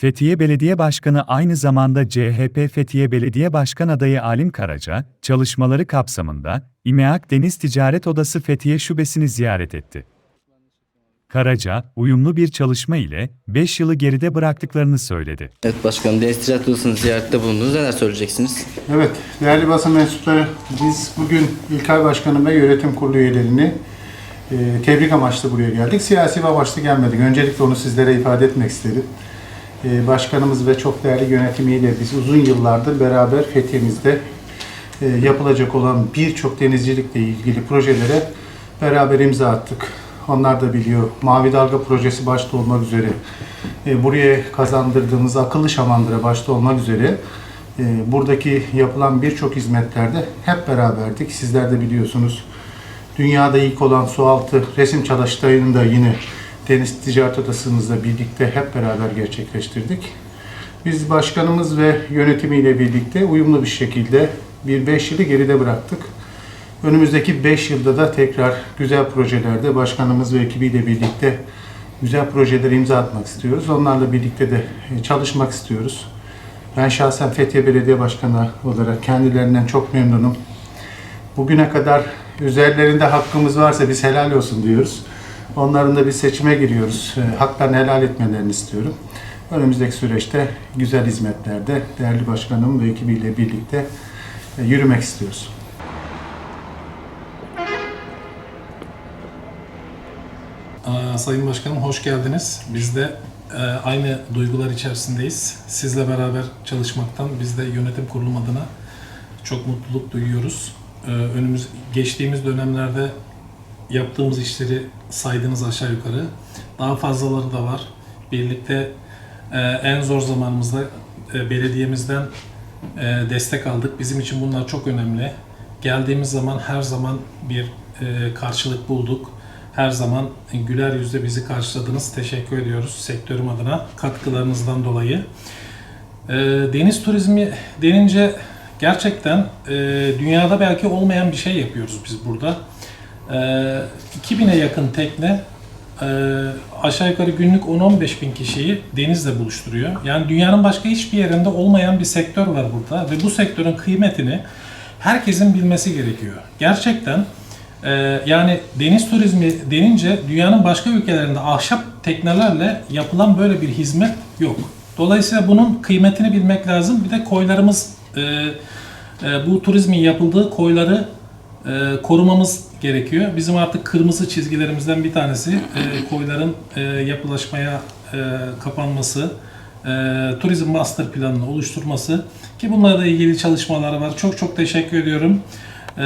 Fethiye Belediye Başkanı aynı zamanda CHP Fethiye Belediye Başkan adayı Alim Karaca, çalışmaları kapsamında İMEAK Deniz Ticaret Odası Fethiye Şubesini ziyaret etti. Karaca, uyumlu bir çalışma ile 5 yılı geride bıraktıklarını söyledi. Evet başkanım Deniz Ticaret Odası'nın ziyarette bulundunuz. Neler söyleyeceksiniz? Evet, değerli basın mensupları, biz bugün İlkay Başkanı ve Yönetim Kurulu üyelerini e, tebrik amaçlı buraya geldik. Siyasi bir amaçlı gelmedik. Öncelikle onu sizlere ifade etmek istedim. E, başkanımız ve çok değerli yönetimiyle biz uzun yıllardır beraber Fethiye'mizde e, yapılacak olan birçok denizcilikle ilgili projelere beraber imza attık. Onlar da biliyor. Mavi Dalga projesi başta olmak üzere e, buraya kazandırdığımız akıllı şamandıra başta olmak üzere e, buradaki yapılan birçok hizmetlerde hep beraberdik. Sizler de biliyorsunuz. Dünyada ilk olan sualtı resim çalıştayını da yine Deniz Ticaret Odası'mızla birlikte hep beraber gerçekleştirdik. Biz başkanımız ve yönetimiyle birlikte uyumlu bir şekilde bir 5 yılı geride bıraktık. Önümüzdeki 5 yılda da tekrar güzel projelerde başkanımız ve ekibiyle birlikte güzel projelere imza atmak istiyoruz. Onlarla birlikte de e, çalışmak istiyoruz. Ben şahsen Fethiye Belediye Başkanı olarak kendilerinden çok memnunum. Bugüne kadar üzerlerinde hakkımız varsa biz helal olsun diyoruz. Onların da bir seçime giriyoruz. E, Haklarını helal etmelerini istiyorum. Önümüzdeki süreçte güzel hizmetlerde değerli başkanım ve ekibiyle birlikte e, yürümek istiyoruz. Sayın Başkanım hoş geldiniz. Biz de e, aynı duygular içerisindeyiz. Sizle beraber çalışmaktan biz de yönetim kurulum adına çok mutluluk duyuyoruz. E, önümüz geçtiğimiz dönemlerde yaptığımız işleri saydınız aşağı yukarı. Daha fazlaları da var. Birlikte e, en zor zamanımızda e, belediyemizden e, destek aldık. Bizim için bunlar çok önemli. Geldiğimiz zaman her zaman bir e, karşılık bulduk. Her zaman güler yüzle bizi karşıladınız. Teşekkür ediyoruz sektörüm adına katkılarınızdan dolayı. E, deniz turizmi denince gerçekten e, dünyada belki olmayan bir şey yapıyoruz biz burada. E, 2000'e yakın tekne e, aşağı yukarı günlük 10-15 bin kişiyi denizle buluşturuyor. Yani dünyanın başka hiçbir yerinde olmayan bir sektör var burada ve bu sektörün kıymetini herkesin bilmesi gerekiyor. Gerçekten e, yani deniz turizmi denince dünyanın başka ülkelerinde ahşap teknelerle yapılan böyle bir hizmet yok. Dolayısıyla bunun kıymetini bilmek lazım. Bir de koylarımız e, bu turizmin yapıldığı koyları e, korumamız gerekiyor. Bizim artık kırmızı çizgilerimizden bir tanesi e, koyların e, yapılaşmaya e, kapanması, e, turizm master planını oluşturması ki bunlarla ilgili çalışmalar var. Çok çok teşekkür ediyorum. E,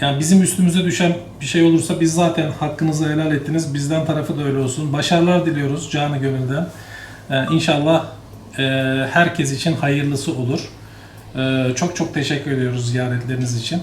yani bizim üstümüze düşen bir şey olursa biz zaten hakkınızı helal ettiniz. Bizden tarafı da öyle olsun. Başarılar diliyoruz canı gönülden. E, inşallah e, herkes için hayırlısı olur. E, çok çok teşekkür ediyoruz ziyaretleriniz için.